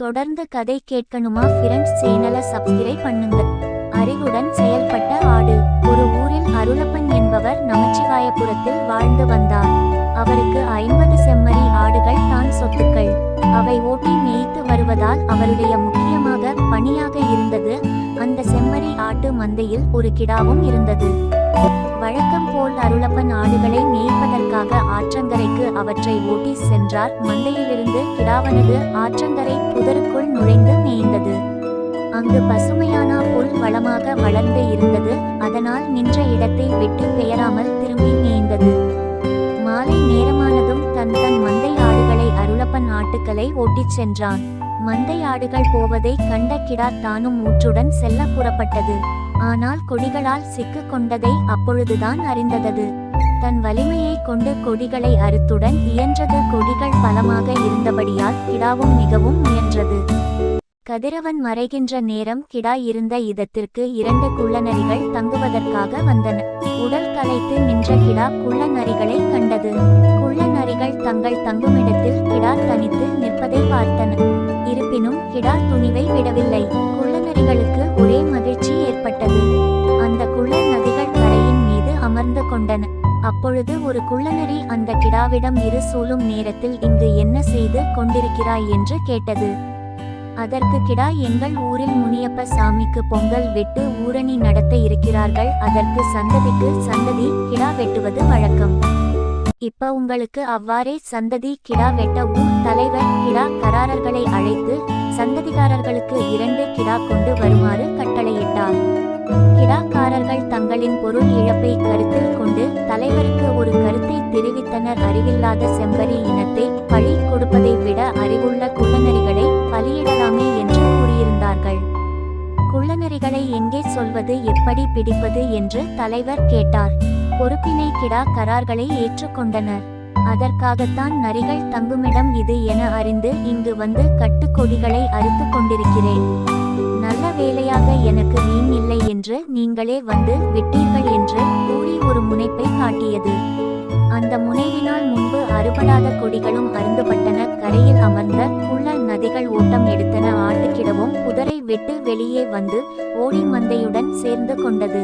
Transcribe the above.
தொடர்ந்து கதை கேட்கணுமா ஃப்ரெண்ட்ஸ் சேனலை சப்ஸ்கிரைப் பண்ணுங்க அறிவுடன் செயல்பட்ட ஆடு. ஒரு ஊரில் அருளப்பன் என்பவர் நமச்சிவாயபுரத்தில் வாழ்ந்து வந்தார். அவருக்கு ஐம்பது செம்மறி ஆடுகள் தான் சொத்துக்கள். அவை ஓட்டி மேய்த்து வருவதால் அவருடைய முக்கியமாக பணியாக இருந்தது அந்த செம்மறி ஆட்டு மந்தையில் ஒரு கிடாவும் இருந்தது. வழக்கம் போல் அருளப்பன் ஆடுகளை மேய்ப்பதற்காக ஆற்றங்கரை அவற்றை ஓட்டி சென்றார். மந்தையிலிருந்து கிடாவனது ஆற்றங்கரை புதருக்குள் நுழைந்து மேய்ந்தது. அங்கு பசுமையான புல் வளமாக வளர்ந்து இருந்தது. அதனால் நின்ற இடத்தை விட்டு பெயராமல் திரும்பி மேய்ந்தது. மாலை நேரமானதும் தன் தன் மந்தை ஆடுகளை அருளப்பன் ஆட்டுக்களை ஓட்டிச் சென்றான். மந்தை ஆடுகள் போவதை கண்ட கிடார் தானும் ஊற்றுடன் செல்ல புறப்பட்டது. ஆனால் கொடிகளால் சிக்கு கொண்டதை அப்பொழுதுதான் அறிந்தது தன் வலிமையை கொண்டு கொடிகளை அறுத்துடன் இயன்றது கொடிகள் பலமாக இருந்தபடியால் கிடாவும் மிகவும் முயன்றது. கதிரவன் மறைகின்ற நேரம் கிடா இருந்த இதத்திற்கு இரண்டு குள்ளநரிகள் தங்குவதற்காக வந்தன. உடல் கலைத்து நின்ற கிடா குள்ளநரிகளை கண்டது. குள்ளநரிகள் தங்கள் தங்குமிடத்தில் கிடா தனித்து நிற்க அப்பொழுது ஒரு குள்ளநரி அந்த கிடாவிடம் இரு சூழும் நேரத்தில் இங்கு என்ன செய்து கொண்டிருக்கிறாய் என்று கேட்டது. அதற்கு கிடா எங்கள் ஊரில் முனியப்ப சாமிக்கு பொங்கல் வெட்டு ஊரணி நடத்த இருக்கிறார்கள் அதற்கு சந்ததிக்கு சந்ததி கிடா வெட்டுவது வழக்கம். இப்ப உங்களுக்கு அவ்வாறே சந்ததி கிடா வெட்ட ஊர் தலைவர் கிடா கராரர்களை அழைத்து சந்ததிகாரர்களுக்கு இரண்டு கிடா கொண்டு வருமாறு கட்டளையிட்டார். கிடாக்காரர்கள் தங்களின் பொருள் இழப்பை கருத்தில் கொண்டு தெரிவித்தனர் அறிவில்லாத செம்பரி இனத்தை பழி கொடுப்பதை விட அறிவுள்ள குள்ளநரிகளை பலியிடலாமே என்று கூறியிருந்தார்கள். குள்ளநரிகளை எங்கே சொல்வது எப்படி பிடிப்பது என்று தலைவர் கேட்டார். பொறுப்பினை கிடா கரார்களை ஏற்றுக்கொண்டனர். அதற்காகத்தான் நரிகள் தங்குமிடம் இது என அறிந்து இங்கு வந்து கட்டுக்கொடிகளை அறுத்து கொண்டிருக்கிறேன். நல்ல வேலையாக எனக்கு மீன் இல்லை என்று நீங்களே வந்து விட்டீர்கள் என்று கூறி ஒரு முனைப்பை காட்டியது. அந்த முனைவினால் முன்பு அறுபடாத கொடிகளும் அருந்துபட்டன கரையில் அமர்ந்த குள்ள நதிகள் ஓட்டம் எடுத்தன. ஆட்டுக்கிடவும் புதரை விட்டு வெளியே வந்து ஓடி மந்தையுடன் சேர்ந்து கொண்டது.